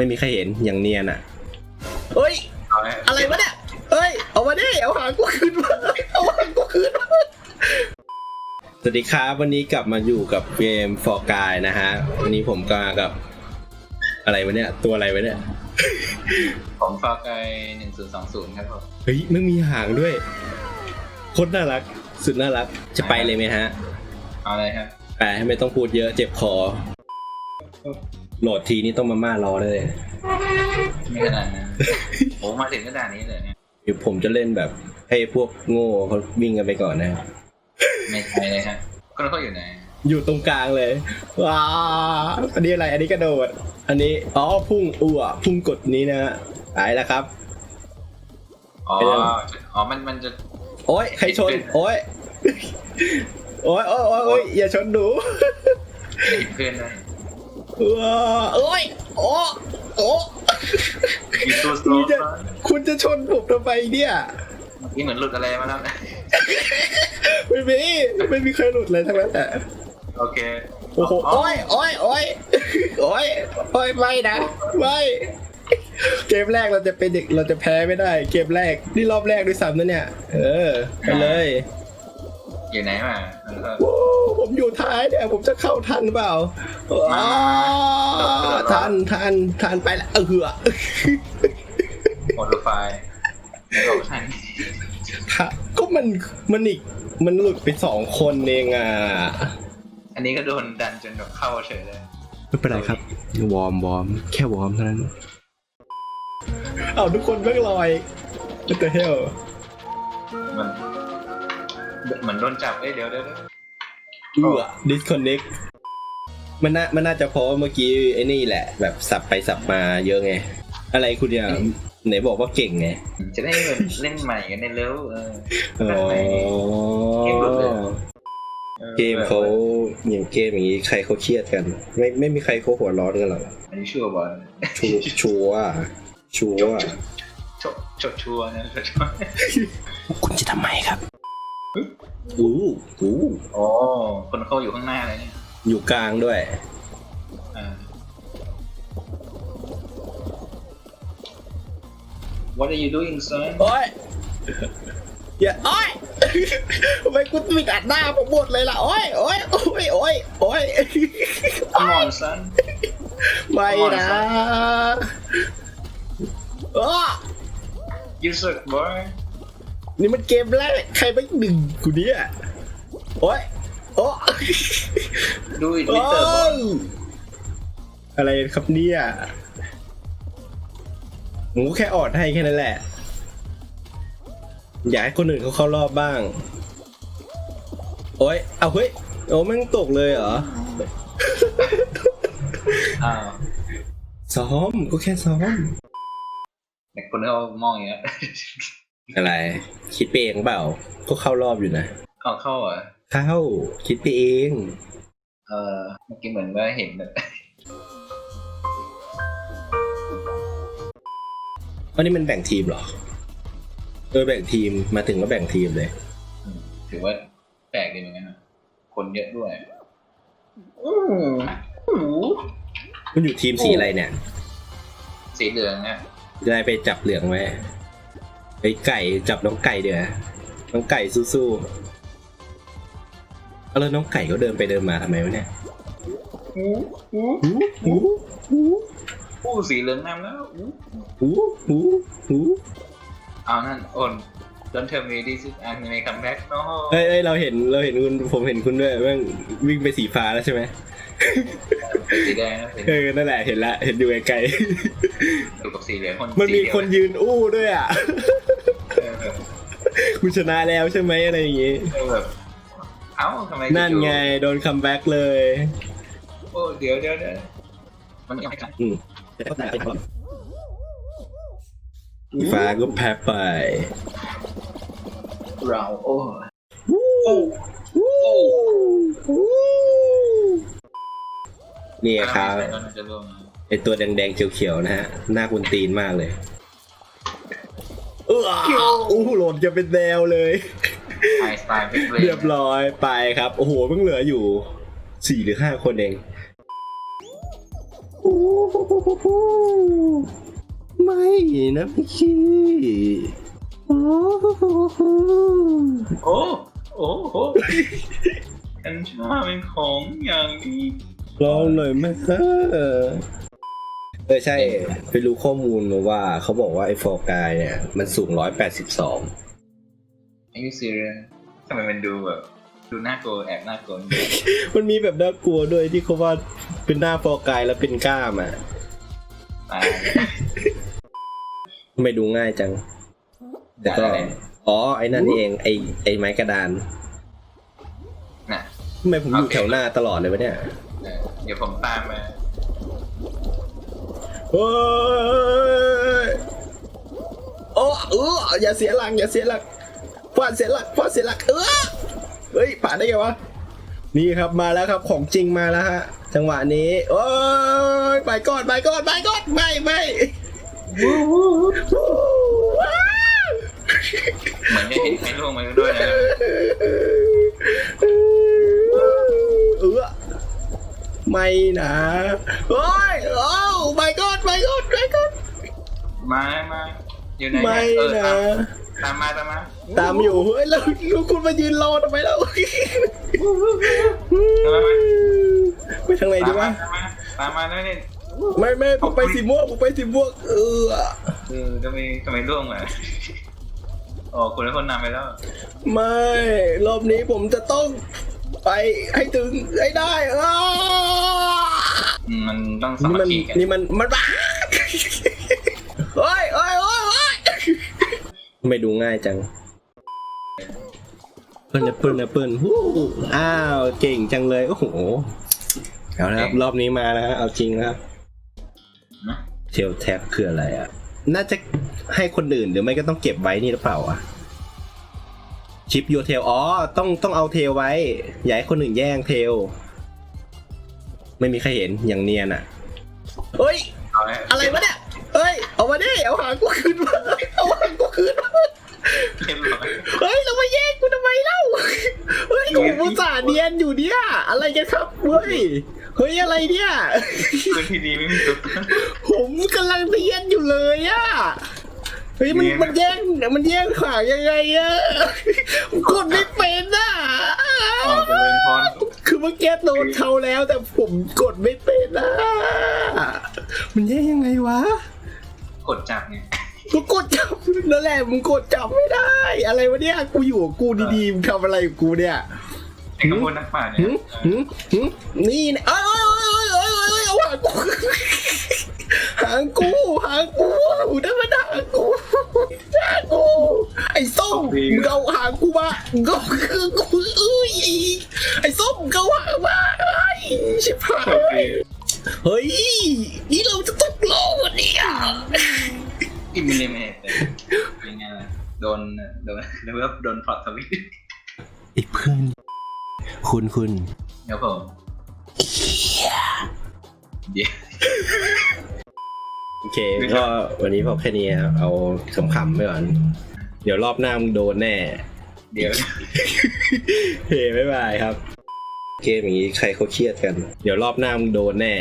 ไม่มีใครเห็นอย่างเนียนอะเฮ้ยเอาไว้อะไรวะเนี่ยเฮ้ย เอามาดิเอาหางกูคืนมาเอาหางกูคืนมาสวัสดีครับวันนี้กลับมาอยู่กับเกมฟอร์กายนะฮะ วันนี้ผมก็กับ อะไรวะเนี่ย ตัวอะไรวะเนี่ย ผมฟอกไอหนึ่งศูนย์สองศูนย์ครับผมเฮ้ยไม่มีหางด้วยโคตรน่ารัก สุดน่ารัก จะไปเลยไหมฮะ เอาเลยครับไปไม่ต้องพูดเยอะเจ็บคอ โหลดทีนี่ต้องมาม่ารอเลยไม่ขนาดนั้นผมมาถึงกระดานนี้เลยเนี่ยเดี๋ยวผมจะเล่นแบบให้พวกโง่เขาวิ่งกันไปก่อนนะไม่ใช่เลยครับก็เขาอยู่ไหน อยู่ตรงกลางเลยว้าอันนี้อะไร อันนี้กระโดด อันนี้อ๋อพุ่งอ้วพุ่งกดนี้นะฮะตายแล้วครับ อ๋อไปยังอ๋อ มัน มันจะ โอ้ยใครชน โอ้ย โอ้ยโอ้ยโอ้ยโอ้ยอย่าชนหนูเห็นเพื่อนได้ ว้าโอ้ยโอ้โอ้ยูทูสโลคุณว์จะคุณจะชนผมทำไมเนี่ยนี่เหมือนหลุดอะไรมาแล้วนะไม่มีไม่มีใครหลุดเลยทั้งนั้นแต่โอเคโอ้โหโอ้ยโอ้ยโอ้ยโอ้ยโอ้ยไม่นะไม่เกมแรกเราจะเป็นเด็กเราจะแพ้ไม่ได้ เกมแรกนี่รอบแรกด้วยซ้ำนะเนี่ย เออไปเลย อยู่ไหนมาแล้วก็โอ้ผมอยู่ท้ายเนี่ยผมจะเข้าทันเปล่าอ๋อทันทันทันไปแล้วเออเหือโมดูไฟล์ไม่บอกทันค่ะก็มันมันอีกมันหลุดไปสองคนเองอะ อันนี้ก็โดนดันจนแบบเข้าเฉยเลย ไม่เป็นไรครับ วอร์มวอร์มแค่วอร์มเท่านั้น เอาทุกคนแม่งลอย What the hell มัน เหมือนโดนจับเอ้ยเดี๋ยวเดี๋ยวเดี๋ยวเอือ disconnect มันน่ามันน่าจะเพราะว่าเมื่อกี้ไอ้นี่แหละ แบบสับไปสับมาเยอะไง อะไรคุณเนี่ยไหนบอกว่าเก่งไงจะได้แบบเล่นใหม่กันในเร็วเอออ๋อเกมหลุดเลยเกมเขาอย่างเกมอย่างนี้ใครเขาเครียดกัน ไม่ไม่มีใครเขาหัวร้อนกันหรอกอันนี้ชัวร์บอลชัวชัวร์ชัวร์จบจบชัวร์นะจบชัวร์คุณจะทำไมครับ อู้อู้โอ้คนเข้าอยู่ข้างหน้าเลยเนี่ยอยู่กลางด้วย อ่า What are you doing son โอ้ยอย่าโอ้ยทำไมกูมีอัดหน้าผมหมดเลยล่ะโอ้ยโอ้ยโอ้ยโอ้ยโอ้ย Come on son ไม่นะอ้อ You suck boy นี่มันเกมแรกใครไม่ดึงกูเนี่ยโอ้ยโอ้ Do it โอ้ Mr. Boy อะไรครับเนี่ยผมก็แค่ออดให้แค่นั้นแหละ อยากให้คนอื่นเขาเข้ารอบบ้าง โอ้ยเอาเฮ้ยโอ้แม่งตกเลยเหรออ้าวซ้อมก็แค่ซ้อมแต่คนเขามองอย่างเงี้ย อะไร คิดไปเองเปล่าก็เข้ารอบอยู่นะเอาเข้าเหรอะเข้าคิดไปเอง เออเมื่อกี้เหมือนว่าเห็นแบบวันนี้มันแบ่งทีมเหรอ เออแบ่งทีมมาถึงก็แบ่งทีมเลยอืมถือว่าแปลกดีเหมือนกันนะคนเยอะด้วยอืมหูมันอยู่ทีมสีอะไรเนี่ย สีเหลืองอะจะได้ไปจับเหลืองไว้ ไปไก่จับน้องไก่เดี๋ยวาน้องไก่สู้ๆเอาแล้วน้องไก่ก็เดินไปเดินมาทำไมวะเนี่ยหูหูหูหูหูหูสีเหลืองนำแล้วหูหูหูหูเอานั่นโอน Don't tell me this is anime comeback no เอ้ยเอ้ยเราเห็นเราเห็นคุณผมเห็นคุณด้วยแม่งวิ่งไปสีฟ้าแล้วใช่ไหมสีแดงนะเป็นเออนั่นแหละเห็นละเห็นอยู่ไกลอยู่กับสีเหลืองคนๆมันมีสีเดียวคนยืนอู้ด้วยอะเออ คุณชนะแล้วใช่ไหมอะไรอย่างงี้เออแบบเอ้าทำไมนั่นไงโดนคัมแบ็กเลยโอ้เดี๋ยวเดี๋ยวเดี๋ยวมันยังไม่กันอืมฟ้าก็แพ้ไปเราโอ้นี่ครับแล้วมันจะร่วงนะไอตัวแดงๆเขียวๆนะฮะหน้าคุณตีนมากเลย เอออู้หูโหลดจะเป็นแนวเลย ไอสไตล์เป็นเพลงเรียบร้อยไปครับ โอ้โหเพิ่งเหลืออยู่สี่หรือห้าคนเองโอ้โหไม่นะพี่คีโอ้โหโอ้โอ้โหกัญชาเป็นของอย่างดีลองหน่อยไหมฮะ เออใช่ไปรู้ข้อมูลมาว่าเขาบอกว่าไอ้ฟอร์กายเนี่ย มันสูงร้อยแปดสิบสองอายุซีเรียทำไมมันดูแบบดูน่ากลัวแอบน่ากลัวอย่างนี้มันมีแบบน่ากลัวด้วยที่เขาว่าเป็นหน้าฟอร์กายแล้วเป็นกล้ามอะตายทำไม่ดูง่ายจังแต่ด่าก็อะไรอ๋อไอ้นั่นเองไอ้ไอ้ไม้กระดานน่ะทำไมผมอยู่แถวหน้าตลอดเลยวะเนี่ยเออเดี๋ยวผมตามมา เฮ้ยโอ้เอออย่าเสียหลังอย่าเสียหลักฟาดเสียหลักฟาดเสียหลักเออเฮ้ยผ่านได้ไงวะนี่ครับมาแล้วครับของจริงมาแล้วฮะจังหวะนี้โอ้ยไปก่อนไปก่อนไปก่อนไม่ไม่เหมือนจะเห็นใครล่วงมาด้วยนะ เออ ไม่นะโอ้ยโอ้ไปก่อนไปก่อนไปก่อนมามาอยู่ไหนไม่เออนะตามตามมาตามมาตามอยู่เฮ้ยแล้วแล้วคุณมายืนรอทำไมแล้วไปทางไหนดีวะตามมาตามมาแล้วเนี่ยไม่ไม่ผมไปสีม่วงผมไปสีม่วงเออเออทำไมทำไมร่วงมาอ๋อคนละคนนำไปแล้ว ไม่ รอบนี้ผมจะต้อง ไปให้ถึงให้ได้อ้าอืมมันต้องสานี่มัมัคนคีกันนี่มันมันบ้าเฮ้ยเฮ้ยเฮ้ยเฮ้ยไม่ดูง่ายจังเปิ้ลนะเปิ้ลนะเปิ้ลฮู้อ้าวเก่งจังเลยโอ้โหเอาละครับรอบนี้มาแล้วฮะเอาจริงนะครับ นะเทลแท็บคืออะไรอะ น่าจะให้คนอื่นหรือไม่ก็ต้องเก็บไว้นี่หรือเปล่าอะ ชิปยูเทลอ๋อ ต้องต้องเอาเทลไว้ อย่าให้คนอื่นแย่งเทล ไม่มีใครเห็นอย่างเนียนอะเฮ้ยเอาเลยอะไรวะเนี่ยเฮ้ย เอามาดิเอาหางกูคืนมาเอาหางกูคืนมาเรียบร้อยเฮ้ยเรามาแย่งกูทำไมเล่า เฮ้ยกูอุตส่าห์เนียนอยู่เนี่ย อะไรกันครับเฮ้ย เฮ้ยอะไรเนี่ยพื้นที่ดีไม่มีตัวตนผมกำลังเรียนอยู่เลยอะ เฮ้ยมันเรียนมันแย่งมันแย่งขวางยังไงอะกดไม่เป็นอะอ๋อเจริญพรคือเมื่อกี้โดนเขาแล้วแต่ผมกดไม่เป็นอะมันแย่งยังไงวะ กดจับเนี่ยกูกดจับนั่นแหละมึงกดจับไม่ได้ อะไรวะเนี่ยกูอยู่กับกูดีๆมึงทำอะไรกับกูเนี่ยไอ้ขบวนนักป่าเนี่หึยหึหึนี่นะเอ้ยเอ้ยเอ้ยเอ้ยเอ้ยเอ้ยเอาหางกูหางกูหางกูได้มาด่ากู ด่ากูไอ้ส้มมึงเอาหางกูมามึงก็คือกูเอ้ยไอ้ส้มมึงเอาหางมาไอ้ชิบหายโอเคเฮ้ยนี่เราจะต้องรอวันนี้อะอิมิเลเมตเลยเป็นไงล่ะโดนโดนเรียกว่าโดนพลอตทวิตไอ้เพื่อนคุณคุณเดี๋ยวผมเดี๋ยวโอ เคก็วันนี้พอแค่นี้เอาขำๆไปก่อน เดี๋ยวรอบหน้ามึงโดนแน่ เดี๋ยวเฮ้บ๊ายบายครับ เกมอย่างนี้ใครเขาเครียดกัน เดี๋ยวรอบหน้ามึงโดนแน่